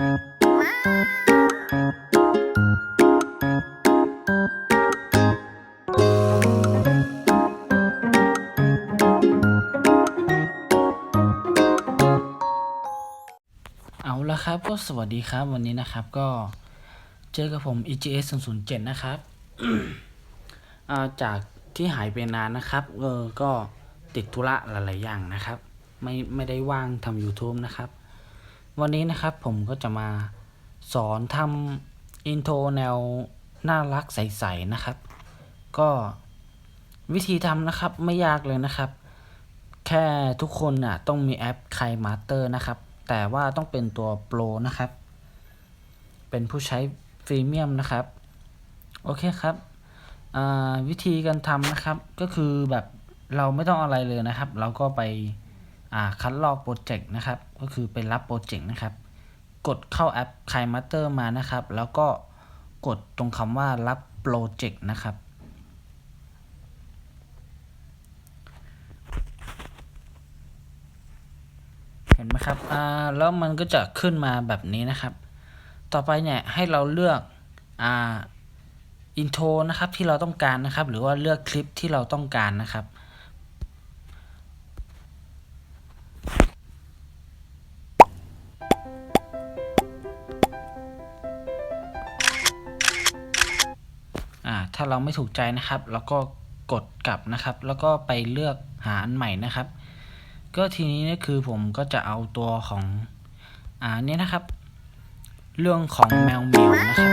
เอาละครับก็สวัสดีครับวันนี้นะครับก็เจอกับผม EGS 0 0 7 นะครับจากที่หายไปนานนะครับเออก็ติดธุระหลาย ๆ อย่างนะครับ ไม่ไม่ได้ว่างทำ YouTube นะครับ วันนี้นะครับผมก็จะมาสอนทำอินโทรแนวน่ารักใสๆนะครับ ก็วิธีทำนะครับไม่ยากเลยนะครับ แค่ทุกคนน่ะต้องมีแอปไคมาสเตอร์นะครับ แต่ว่าต้องเป็นตัวโปรนะครับ เป็นผู้ใช้ฟรีเมียมนะครับ โอเคครับวิธีการทำนะครับก็คือแบบเราไม่ต้องอะไรเลยนะครับ เราก็ไป คัดลอกโปรเจกต์นะครับ ก็คือไปรับโปรเจกต์นะครับ กดเข้าแอปไคมาสเตอร์มานะครับ แล้วก็กดตรงคำว่ารับโปรเจกต์นะครับ เห็นไหมครับอ่าแล้วมันก็จะขึ้นมาแบบนี้นะครับ ต่อไปเนี่ยให้เราเลือกอ่าอินโทรนะครับที่เราต้องการนะครับ หรือว่าเลือกคลิปที่เราต้องการนะครับ ถ้าเราไม่ถูกใจนะครับเราก็กดกลับนะครับ แล้วก็ไปเลือกหาอันใหม่นะครับ ก็ทีนี้นี่คือผมก็จะเอาตัวของอ่านี่นะครับ เรื่องของแมวเหมียวนะครับ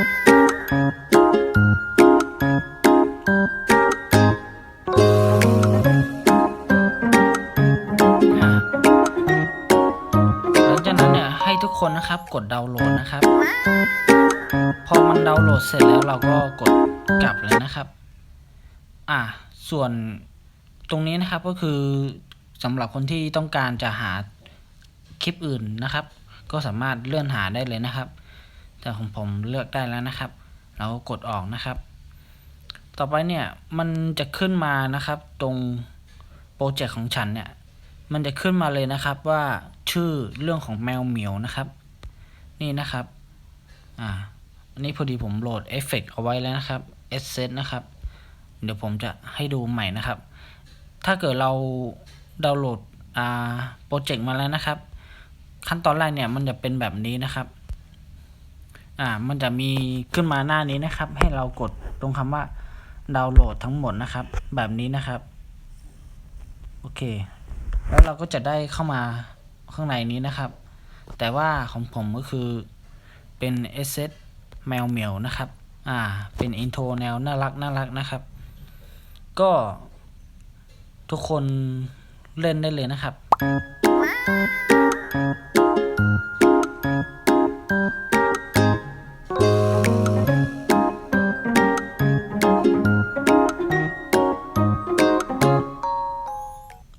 หลังจากนั้นเนี่ยให้ทุกคนนะครับกดดาวน์โหลดนะครับ พอมันดาวน์โหลดเสร็จแล้วเราก็กดกลับเลยนะครับ อ่าส่วนตรงนี้นะครับก็คือสำหรับคนที่ต้องการจะหาคลิปอื่นนะครับ ก็สามารถเลื่อนหาได้เลยนะครับ แต่ของผมเลือกได้แล้วนะครับ เราก็กดออกนะครับ ต่อไปเนี่ยมันจะขึ้นมานะครับ ตรงโปรเจกต์ของฉันเนี่ยมันจะขึ้นมาเลยนะครับว่าชื่อเรื่องของแมวเหมียวนะครับ นี่นะครับ อ่า อันนี้พอดีผมโหลดเอฟเฟกเอาไว้แล้วนะครับ e s s e t นะครับ เดี๋ยวผมจะให้ดูใหม่นะครับ ถ้าเกิดเราดาวน์โหลดอ่าโปรเจกต์มาแล้วนะครับ ขั้นตอนแรกเนี่ยมันจะเป็นแบบนี้นะครับอ่ามันจะมีขึ้นมาหน้านี้นะครับ ให้เรากดตรงคำว่าดาวน์โหลดทั้งหมดนะครับ แบบนี้นะครับ โอเค แล้วเราก็จะได้เข้ามาข้างในนี้นะครับ แต่ว่าของผมก็คือเป็น e s s e t แมวเหมียวนะครับ อ่า เป็นอินโทรแนวน่ารักน่ารักนะครับ ก็ทุกคนเล่นได้เลยนะครับ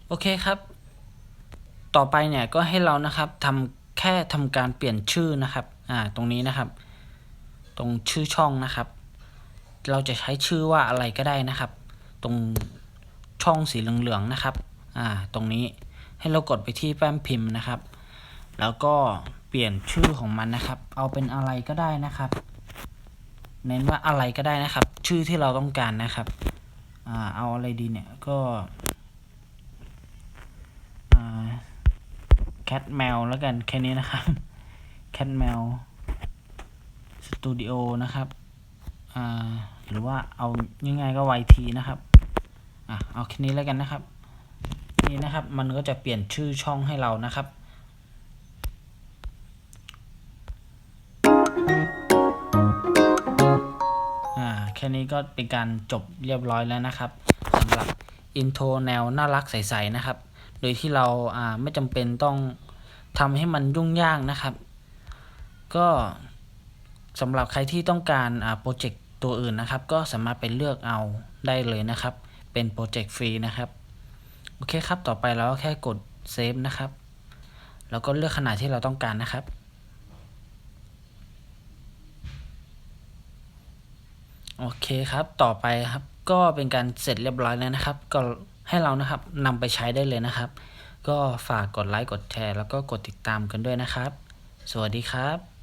โอเคครับ ต่อไปเนี่ยก็ให้เรานะครับทำแค่ทำการเปลี่ยนชื่อนะครับ อ่า ตรงนี้นะครับ ตรงชื่อช่องนะครับ เราจะใช้ชื่อว่าอะไรก็ได้นะครับ ตรงช่องสีเหลืองๆนะครับอ่าตรงนี้ให้เรากดไปที่แป้นพิมพ์นะครับ แล้วก็เปลี่ยนชื่อของมันนะครับ เอาเป็นอะไรก็ได้นะครับ เน้นว่าอะไรก็ได้นะครับ ชื่อที่เราต้องการนะครับอ่าเอาอะไรดีเนี่ยก็แคทแมวแล้วกันแค่นี้นะครับแคทแมว สตูดิโอนะครับหรือว่าเอาง่ายๆก็ YT นะครับอะเอาแค่นี้แล้วกันนะครับ นี่นะครับมันก็จะเปลี่ยนชื่อช่องให้เรานะครับแค่นี้ก็เป็นการจบเรียบร้อยแล้วนะครับสำหรับอินโทรแนวน่ารักใสๆนะครับ โดยที่เราไม่จำเป็นต้องทำให้มันยุ่งยากนะครับ ก็ สำหรับใครที่ต้องการโปรเจกต์ตัวอื่นนะครับ ก็สามารถไปเลือกเอาได้เลยนะครับ เป็นโปรเจกต์ฟรีนะครับโอเคครับต่อไปเราก็แค่กดเซฟนะครับแล้วก็เลือกขนาดที่เราต้องการนะครับ โอเคครับต่อไปครับก็เป็นการเสร็จเรียบร้อยแล้วนะครับ ก็ให้เรานะครับนำไปใช้ได้เลยนะครับ ก็ฝากกดไลค์กดแชร์แล้วก็กดติดตามกันด้วยนะครับ สวัสดีครับ